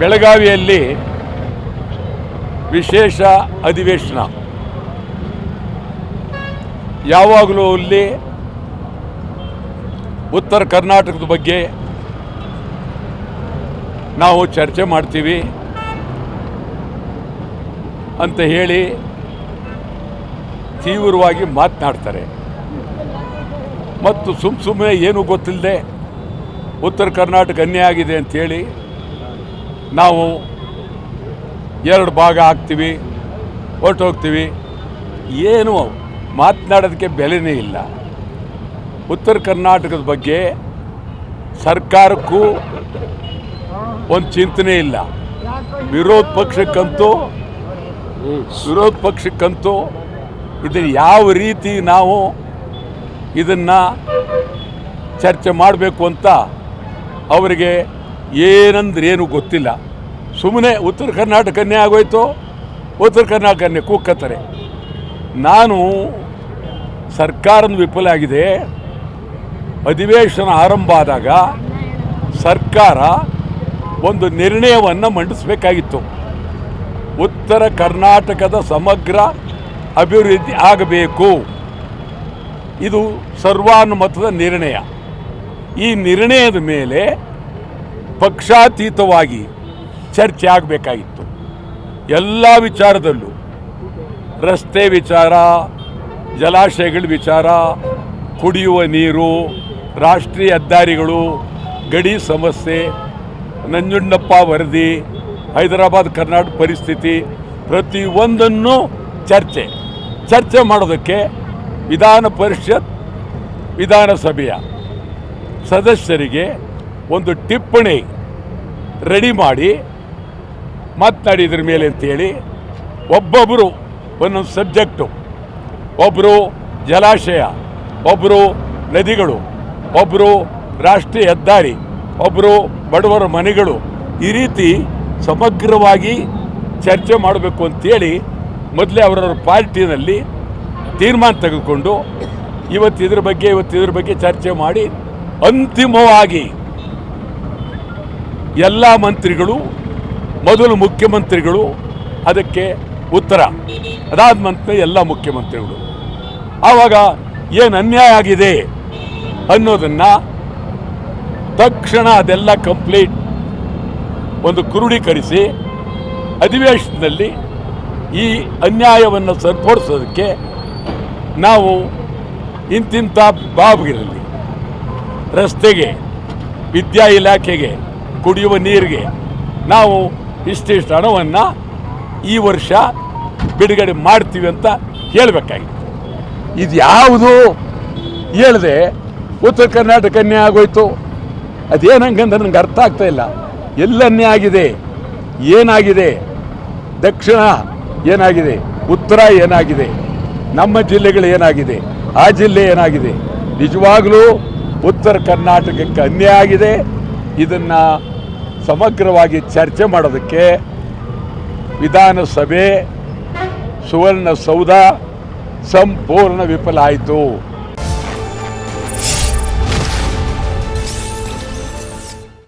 ಬೆಳಗಾವಿಯಲ್ಲಿ ವಿಶೇಷ ಅಧಿವೇಶನ. ಯಾವಾಗಲೂ ಅಲ್ಲಿ ಉತ್ತರ ಕರ್ನಾಟಕದ ಬಗ್ಗೆ ನಾವು ಚರ್ಚೆ ಮಾಡ್ತೀವಿ ಅಂತ ಹೇಳಿ ತೀವ್ರವಾಗಿ ಮಾತನಾಡ್ತಾರೆ. ಮತ್ತು ಸುಮ್ಮ ಸುಮ್ಮನೆ ಏನೂ ಗೊತ್ತಿಲ್ಲದೆ ಉತ್ತರ ಕರ್ನಾಟಕ ಅನ್ಯಾಯ ಆಗಿದೆ ಅಂಥೇಳಿ ನಾವು ಎರಡು ಭಾಗ ಹಾಕ್ತೀವಿ ಹೋಗ್ತೀವಿ. ಏನು ಮಾತನಾಡೋದಕ್ಕೆ ಬೆಲೆನೇ ಇಲ್ಲ. ಉತ್ತರ ಕರ್ನಾಟಕದ ಬಗ್ಗೆ ಸರ್ಕಾರಕ್ಕೂ ಒಂದು ಚಿಂತನೆ ಇಲ್ಲ. ವಿರೋಧ ಪಕ್ಷಕ್ಕಂತೂ ವಿರೋಧ ಪಕ್ಷಕ್ಕಂತೂ ಇದನ್ನು ಯಾವ ರೀತಿ ನಾವು ಇದನ್ನು ಚರ್ಚೆ ಮಾಡಬೇಕು ಅಂತ ಅವರಿಗೆ ಏನಂದ್ರೆ ಏನು ಗೊತ್ತಿಲ್ಲ. ಸುಮ್ಮನೆ ಉತ್ತರ ಕರ್ನಾಟಕನೇ ಆಗೋಯ್ತು, ಉತ್ತರ ಕರ್ನಾಟಕನೇ ಕೂಕ್ಕತ್ತಾರೆ ನಾನು ಸರ್ಕಾರದ ವಿಫಲ ಆಗಿದೆ. ಅಧಿವೇಶನ ಆರಂಭ ಆದಾಗ ಸರ್ಕಾರ ಒಂದು ನಿರ್ಣಯವನ್ನು ಮಂಡಿಸಬೇಕಾಗಿತ್ತು. ಉತ್ತರ ಕರ್ನಾಟಕದ ಸಮಗ್ರ ಅಭಿವೃದ್ಧಿ ಆಗಬೇಕು. ಇದು ಸರ್ವಾನುಮತದ ನಿರ್ಣಯ. ಈ ನಿರ್ಣಯದ ಮೇಲೆ ಪಕ್ಷಾತೀತವಾಗಿ ಚರ್ಚೆ ಆಗಬೇಕಾಗಿತ್ತು. ಎಲ್ಲ ವಿಚಾರದಲ್ಲೂ, ರಸ್ತೆ ವಿಚಾರ, ಜಲಾಶಯಗಳ ವಿಚಾರ, ಕುಡಿಯುವ ನೀರು, ರಾಷ್ಟ್ರೀಯ ಹೆದ್ದಾರಿಗಳು, ಗಡಿ ಸಮಸ್ಯೆ, ನಂಜುಂಡಪ್ಪ ವರದಿ, ಹೈದರಾಬಾದ್ ಕರ್ನಾಟಕ ಪರಿಸ್ಥಿತಿ, ಪ್ರತಿಯೊಂದನ್ನು ಚರ್ಚೆ. ಚರ್ಚೆ ಮಾಡೋದಕ್ಕೆ ವಿಧಾನ ಪರಿಷತ್, ವಿಧಾನಸಭೆಯ ಸದಸ್ಯರಿಗೆ ಒಂದು ಟಿಪ್ಪಣಿ ರೆಡಿ ಮಾಡಿ ಮಾತನಾಡಿದ್ರ ಮೇಲೆ ಅಂತೇಳಿ ಒಬ್ಬೊಬ್ಬರು ಒಂದೊಂದು ಸಬ್ಜೆಕ್ಟು. ಒಬ್ಬರು ಜಲಾಶಯ ಒಬ್ಬರು ನದಿಗಳು ಒಬ್ಬರು ರಾಷ್ಟ್ರೀಯ ಹೆದ್ದಾರಿ ಒಬ್ಬರು ಬಡವರ ಮನೆಗಳು ಈ ರೀತಿ ಸಮಗ್ರವಾಗಿ ಚರ್ಚೆ ಮಾಡಬೇಕು ಅಂತೇಳಿ ಮೊದಲೇ ಅವರವ್ರ ಪಾರ್ಟಿನಲ್ಲಿ ತೀರ್ಮಾನ ತೆಗೆದುಕೊಂಡು ಇವತ್ತು ಇದ್ರ ಬಗ್ಗೆ, ಇವತ್ತು ಇದ್ರ ಬಗ್ಗೆ ಚರ್ಚೆ ಮಾಡಿ ಅಂತಿಮವಾಗಿ ಎಲ್ಲ ಮಂತ್ರಿಗಳು, ಮೊದಲು ಮುಖ್ಯಮಂತ್ರಿಗಳು, ಅದಕ್ಕೆ ಉತ್ತರ. ಅದಾದ ನಂತರ ಎಲ್ಲ ಮುಖ್ಯಮಂತ್ರಿಗಳು. ಆವಾಗ ಏನು ಅನ್ಯಾಯ ಆಗಿದೆ ಅನ್ನೋದನ್ನು ತಕ್ಷಣ ಅದೆಲ್ಲ ಕಂಪ್ಲೀಟ್ ಒಂದು ಕ್ರೋಢೀಕರಿಸಿ ಅಧಿವೇಶನದಲ್ಲಿ ಈ ಅನ್ಯಾಯವನ್ನು ಸರಿಪಡಿಸೋದಕ್ಕೆ ನಾವು ಇಂತಿಂಥ ಬಾಬ್ಗಿರಲಿ ರಸ್ತೆಗೆ, ವಿದ್ಯಾ ಇಲಾಖೆಗೆ ಕುಡಿಯುವ ನೀರಿಗೆ. ನಾವು ಇಷ್ಟಿಷ್ಟು ಹಣವನ್ನು ಈ ವರ್ಷ ಬಿಡುಗಡೆ ಮಾಡ್ತೀವಿ ಅಂತ ಹೇಳಬೇಕಾಗಿತ್ತು. ಇದು ಯಾವುದು ಹೇಳಿದೆ ಉತ್ತರ ಕರ್ನಾಟಕ ಅನ್ಯಾಯ ಆಗೋಯ್ತು. ಅದೇನಂಗಂದ್ರೆ ನನಗೆ ಅರ್ಥ ಆಗ್ತಾ ಇಲ್ಲ. ಎಲ್ಲ ಅನ್ಯಾಯ ಆಗಿದೆ. ಏನಾಗಿದೆ? ದಕ್ಷಿಣ ಏನಾಗಿದೆ? ಉತ್ತರ ಏನಾಗಿದೆ? ನಮ್ಮ ಜಿಲ್ಲೆಗಳು ಏನಾಗಿದೆ? ಆ ಜಿಲ್ಲೆ ಏನಾಗಿದೆ? ನಿಜವಾಗಲೂ ಉತ್ತರ ಕರ್ನಾಟಕಕ್ಕೆ ಅನ್ಯಾಯ ಆಗಿದೆ. ಇದನ್ನು ಸಮಗ್ರವಾಗಿ ಚರ್ಚೆ ಮಾಡೋದಕ್ಕೆ ವಿಧಾನಸಭೆ ಸುವರ್ಣಸೌಧ ಸಂಪೂರ್ಣ ವಿಫಲ ಆಯಿತು.